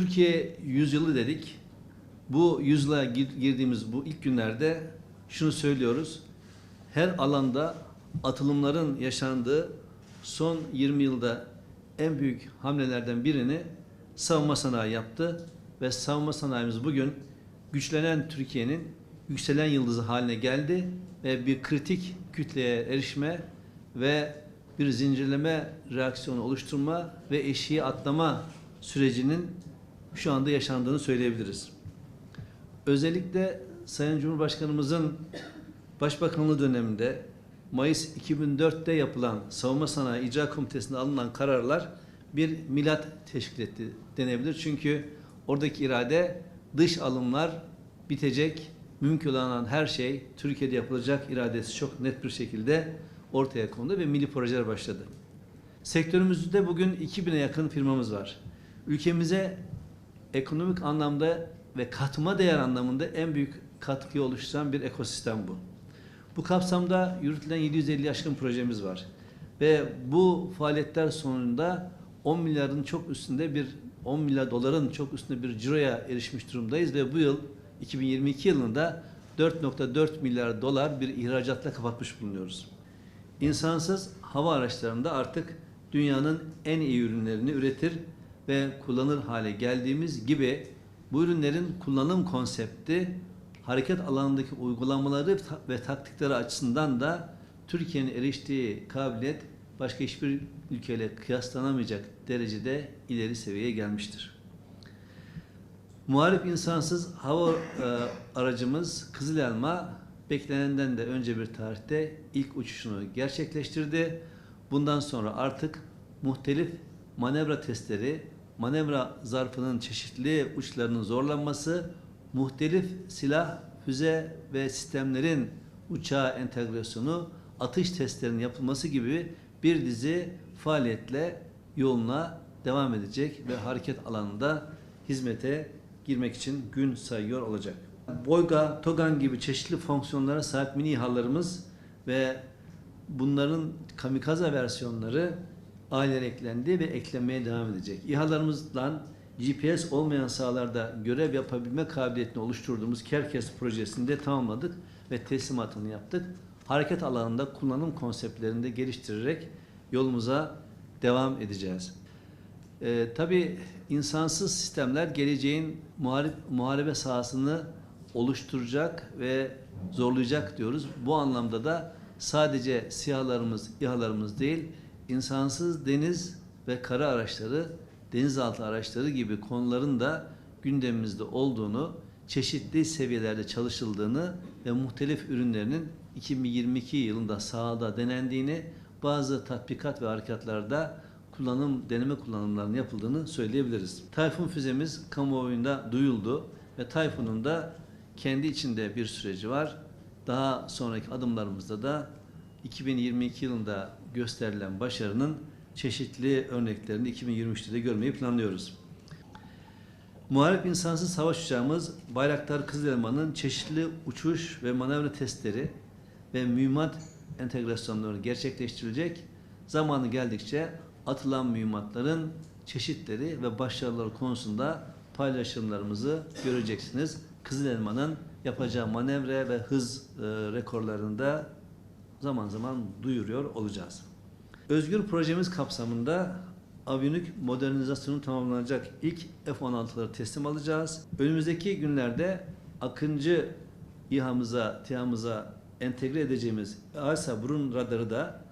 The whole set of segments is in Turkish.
Türkiye yüzyılı dedik. Bu yüzyıla gir- girdiğimiz bu ilk günlerde şunu söylüyoruz. Her alanda atılımların yaşandığı son 20 yılda en büyük hamlelerden birini savunma sanayi yaptı ve savunma sanayimiz bugün güçlenen Türkiye'nin yükselen yıldızı haline geldi ve bir kritik kütleye erişme ve bir zincirleme reaksiyonu oluşturma ve eşiği atlama sürecinin şu anda yaşandığını söyleyebiliriz. Özellikle Sayın Cumhurbaşkanımızın Başbakanlığı döneminde Mayıs 2004'te yapılan Savunma Sanayi İcra Komitesi'nde alınan kararlar bir milat teşkil etti denebilir. Çünkü oradaki irade dış alımlar bitecek, mümkün olan her şey Türkiye'de yapılacak iradesi çok net bir şekilde ortaya kondu ve milli projeler başladı. Sektörümüzde bugün 2000'e yakın firmamız var. Ülkemize ekonomik anlamda ve katma değer anlamında en büyük katkıyı oluşturan bir ekosistem bu. Bu kapsamda yürütülen 750 aşkın projemiz var. Ve bu faaliyetler sonunda 10 milyarın çok üstünde bir 10 milyar doların çok üstünde bir ciroya erişmiş durumdayız ve bu yıl 2022 yılında 4.4 milyar dolar bir ihracatla kapatmış bulunuyoruz. İnsansız hava araçlarında artık dünyanın en iyi ürünlerini üretir ve kullanır hale geldiğimiz gibi bu ürünlerin kullanım konsepti hareket alanındaki uygulamaları ve taktikleri açısından da Türkiye'nin eriştiği kabiliyet başka hiçbir ülkeyle kıyaslanamayacak derecede ileri seviyeye gelmiştir. Muharip insansız hava e, aracımız Kızıl Elma beklenenden de önce bir tarihte ilk uçuşunu gerçekleştirdi. Bundan sonra artık muhtelif manevra testleri, manevra zarfının çeşitli uçlarının zorlanması, muhtelif silah, füze ve sistemlerin uçağa entegrasyonu, atış testlerinin yapılması gibi bir dizi faaliyetle yoluna devam edecek ve hareket alanında hizmete girmek için gün sayıyor olacak. Boyga, Togan gibi çeşitli fonksiyonlara sahip mini İHA'larımız ve bunların kamikaze versiyonları aileler eklendi ve eklenmeye devam edecek. İHA'larımızdan GPS olmayan sahalarda görev yapabilme kabiliyetini oluşturduğumuz Kerkes projesinde tamamladık ve teslimatını yaptık. Hareket alanında kullanım konseptlerini de geliştirerek yolumuza devam edeceğiz. Ee, tabii insansız sistemler geleceğin muharip, muharebe sahasını oluşturacak ve zorlayacak diyoruz. Bu anlamda da sadece SİHA'larımız, İHA'larımız değil, insansız deniz ve kara araçları, denizaltı araçları gibi konuların da gündemimizde olduğunu, çeşitli seviyelerde çalışıldığını ve muhtelif ürünlerinin 2022 yılında sahada denendiğini, bazı tatbikat ve harekatlarda kullanım, deneme kullanımlarının yapıldığını söyleyebiliriz. Tayfun füzemiz kamuoyunda duyuldu ve Tayfun'un da kendi içinde bir süreci var. Daha sonraki adımlarımızda da 2022 yılında gösterilen başarının çeşitli örneklerini 2023'te de görmeyi planlıyoruz. Muharip insansız savaş uçağımız Bayraktar Kızılelma'nın çeşitli uçuş ve manevra testleri ve mühimmat entegrasyonları gerçekleştirilecek. Zamanı geldikçe atılan mühimmatların çeşitleri ve başarıları konusunda paylaşımlarımızı göreceksiniz. Kızıl yapacağı manevra ve hız e, rekorlarını da zaman zaman duyuruyor olacağız. Özgür projemiz kapsamında aviyonik modernizasyonu tamamlanacak ilk F-16'ları teslim alacağız. Önümüzdeki günlerde Akıncı İHA'mıza, TİHA'mıza entegre edeceğimiz ARSA burun radarı da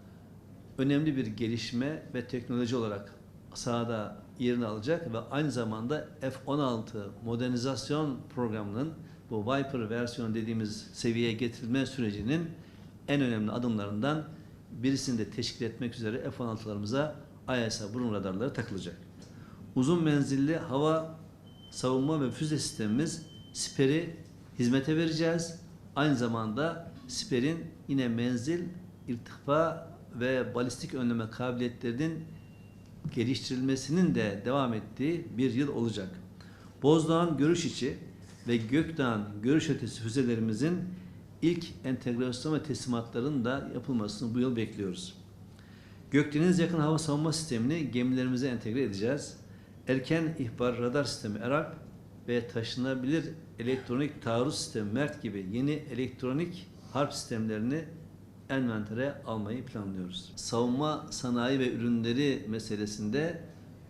önemli bir gelişme ve teknoloji olarak sahada yerini alacak ve aynı zamanda F-16 modernizasyon programının bu Viper versiyonu dediğimiz seviyeye getirilme sürecinin en önemli adımlarından birisini de teşkil etmek üzere F-16'larımıza ISA burun radarları takılacak. Uzun menzilli hava savunma ve füze sistemimiz Siper'i hizmete vereceğiz. Aynı zamanda Siper'in yine menzil, irtifa ve balistik önleme kabiliyetlerinin geliştirilmesinin de devam ettiği bir yıl olacak. Bozdağ'ın görüş içi ve Gökdağ'ın görüş ötesi füzelerimizin ilk entegrasyon ve teslimatların da yapılmasını bu yıl bekliyoruz. Gökdeniz yakın hava savunma sistemini gemilerimize entegre edeceğiz. erken ihbar radar sistemi ERAP ve taşınabilir elektronik taarruz sistemi MERT gibi yeni elektronik harp sistemlerini envantere almayı planlıyoruz. Savunma sanayi ve ürünleri meselesinde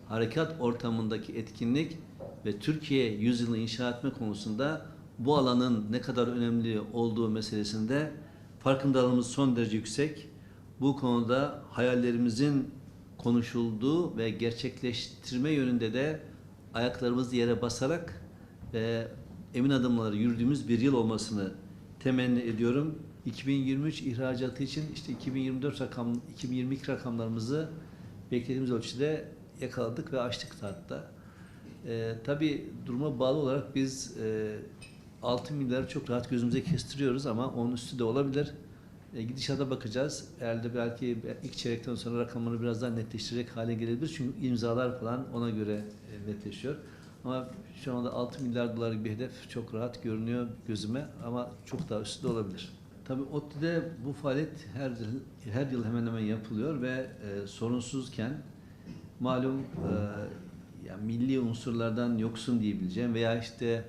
harekat ortamındaki etkinlik ve Türkiye yüzyılını inşa etme konusunda bu alanın ne kadar önemli olduğu meselesinde farkındalığımız son derece yüksek. Bu konuda hayallerimizin konuşulduğu ve gerçekleştirme yönünde de ayaklarımızı yere basarak ve emin adımları yürüdüğümüz bir yıl olmasını temenni ediyorum. 2023 ihracatı için işte 2024 rakam 2022 rakamlarımızı beklediğimiz ölçüde yakaladık ve aştık hatta. Ee, tabii duruma bağlı olarak biz e, 6 milyarı çok rahat gözümüze kestiriyoruz ama onun üstü de olabilir. E, gidişata bakacağız. Eğer de belki ilk çeyrekten sonra rakamları biraz daha netleştirecek hale gelebilir. Çünkü imzalar falan ona göre e, netleşiyor. Ama şu anda 6 milyar dolar gibi bir hedef çok rahat görünüyor gözüme ama çok daha üstü de olabilir. Tabii ODTÜ'de bu faaliyet her her yıl hemen hemen yapılıyor ve e, sorunsuzken malum e, ya milli unsurlardan yoksun diyebileceğim veya işte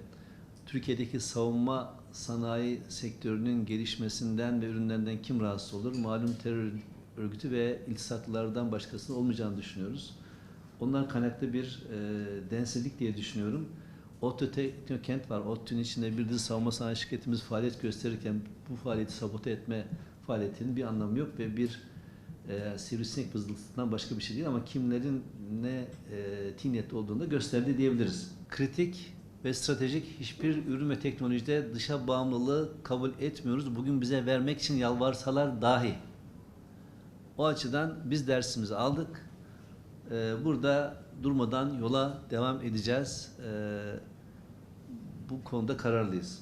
Türkiye'deki savunma sanayi sektörünün gelişmesinden ve ürünlerinden kim rahatsız olur? Malum terör örgütü ve iltisaklılardan başkasının olmayacağını düşünüyoruz. Onlar kaynaklı bir e, densizlik diye düşünüyorum. ODTÜ Teknokent var. ODTÜ'nün içinde bir dizi savunma sanayi şirketimiz faaliyet gösterirken bu faaliyeti sabote etme faaliyetinin bir anlamı yok ve bir e, sivrisinek vızıltısından başka bir şey değil ama kimlerin ne e, tiniyetli olduğunu da gösterdi diyebiliriz. Kritik ve stratejik hiçbir ürün ve teknolojide dışa bağımlılığı kabul etmiyoruz. Bugün bize vermek için yalvarsalar dahi. O açıdan biz dersimizi aldık. Ee, Burada durmadan yola devam edeceğiz. Ee, Bu konuda kararlıyız.